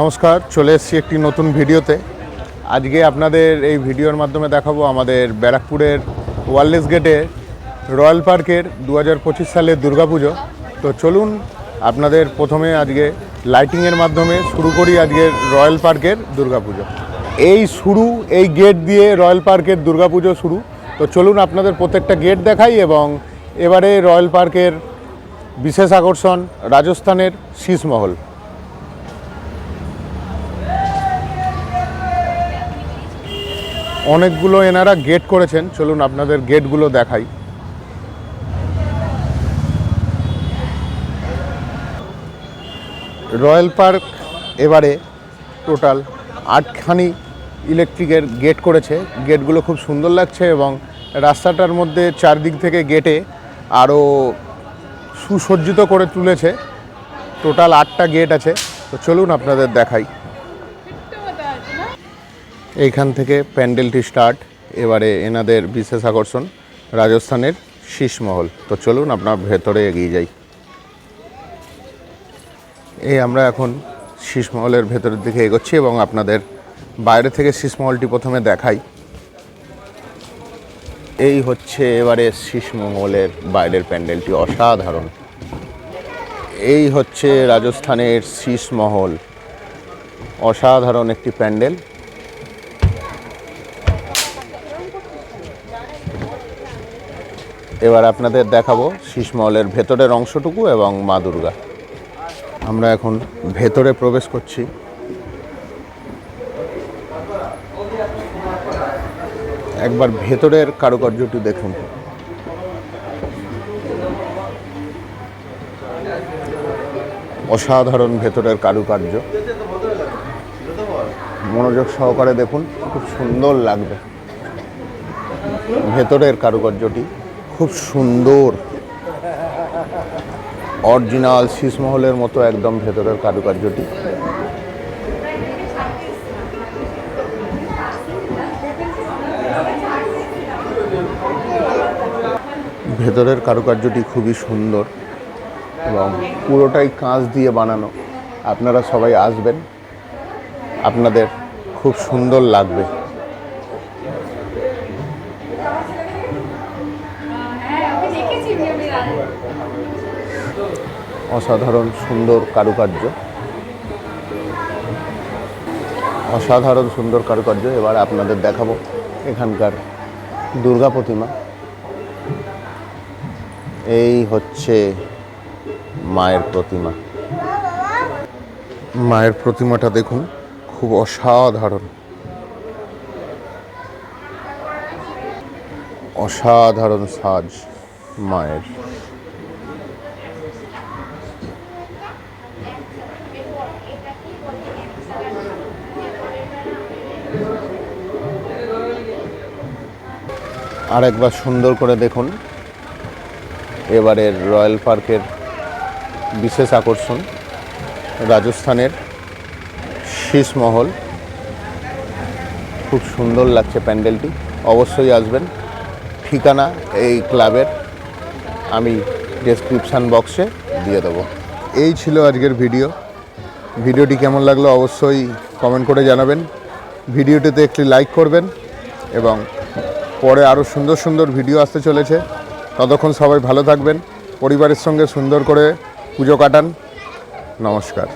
নমস্কার, চলে এসেছি একটি নতুন ভিডিওতে। আজকে আপনাদের এই ভিডিওর মাধ্যমে দেখাবো আমাদের ব্যারাকপুরের ওয়ারলেস গেটে রয়্যাল পার্কের দু হাজার পঁচিশ সালের দুর্গাপুজো। তো চলুন, আপনাদের প্রথমে আজকে লাইটিংয়ের মাধ্যমে শুরু করি আজকের রয়্যাল পার্কের দুর্গাপুজো। এই শুরু, এই গেট দিয়ে রয়্যাল পার্কের দুর্গাপুজো শুরু। তো চলুন, আপনাদের প্রত্যেকটা গেট দেখাই এবং এবারে রয়্যাল পার্কের বিশেষ আকর্ষণ রাজস্থানের শীষমহল অনেকগুলো এনারা গেট করেছেন। চলুন আপনাদের গেটগুলো দেখাই। রয়্যাল পার্ক এবারে টোটাল আটখানি ইলেকট্রিকের গেট করেছে। গেটগুলো খুব সুন্দর লাগছে এবং রাস্তাটার মধ্যে চারদিক থেকে গেটে আরও সুসজ্জিত করে তুলেছে। টোটাল আটটা গেট আছে। তো চলুন আপনাদের দেখাই। এইখান থেকে প্যান্ডেলটি স্টার্ট। এবারে এনাদের বিশেষ আকর্ষণ রাজস্থানের শীষমহল। তো চলুন আপনার ভেতরে এগিয়ে যাই। এই আমরা এখন শীষমহলের ভেতরের দিকে এগোচ্ছি এবং আপনাদের বাইরে থেকে শীষমহলটি প্রথমে দেখাই। এই হচ্ছে এবারে শীষমহলের বাইরের প্যান্ডেলটি, অসাধারণ। এই হচ্ছে রাজস্থানের শীষমহল। অসাধারণ একটি প্যান্ডেল। এবার আপনাদের দেখাবো শীষমহলের ভেতরের অংশটুকু এবং মা দুর্গা। আমরা এখন ভেতরে প্রবেশ করছি। একবার ভেতরের কারুকার্যটি দেখুন। অসাধারণ ভেতরের কারুকার্য। মনোযোগ সহকারে দেখুন, খুব সুন্দর লাগবে। ভেতরের কারুকার্যটি। খুব সুন্দর, অরিজিনাল শীষমহলের মতো একদম ভেতরের কারুকার্যটি। ভেতরের কারুকার্যটি খুবই সুন্দর এবং পুরোটাই কাঁচ দিয়ে বানানো। আপনারা সবাই আসবেন। আপনাদের খুব সুন্দর লাগবে। অসাধারণ সুন্দর কারুকার্য। অসাধারণ সুন্দর কারুকার্য। এবার আপনাদের দেখাবো এখানকার দুর্গা প্রতিমা। এই হচ্ছে মায়ের প্রতিমা। মায়ের প্রতিমাটা দেখুন, খুব অসাধারণ। অসাধারণ সাজ। মায়ের। আর একবার সুন্দর করে দেখুন। এবারের রয়্যাল পার্কের বিশেষ আকর্ষণ, রাজস্থানের শীষমহল খুব সুন্দর লাগছে প্যান্ডেলটি। অবশ্যই আসবেন। ঠিকানা এই ক্লাবের আমি ডেসক্রিপশান বক্সে দিয়ে দেবো। এই ছিল আজকের ভিডিও ভিডিওটি কেমন লাগল অবশ্যই কমেন্ট করে জানাবেন। ভিডিওটিতে একটি লাইক করবেন এবং পরে আরও সুন্দর সুন্দর ভিডিও আসতে চলেছে। ততক্ষণ সবাই ভালো থাকবেন, পরিবারের সঙ্গে সুন্দর করে পুজো কাটান। নমস্কার।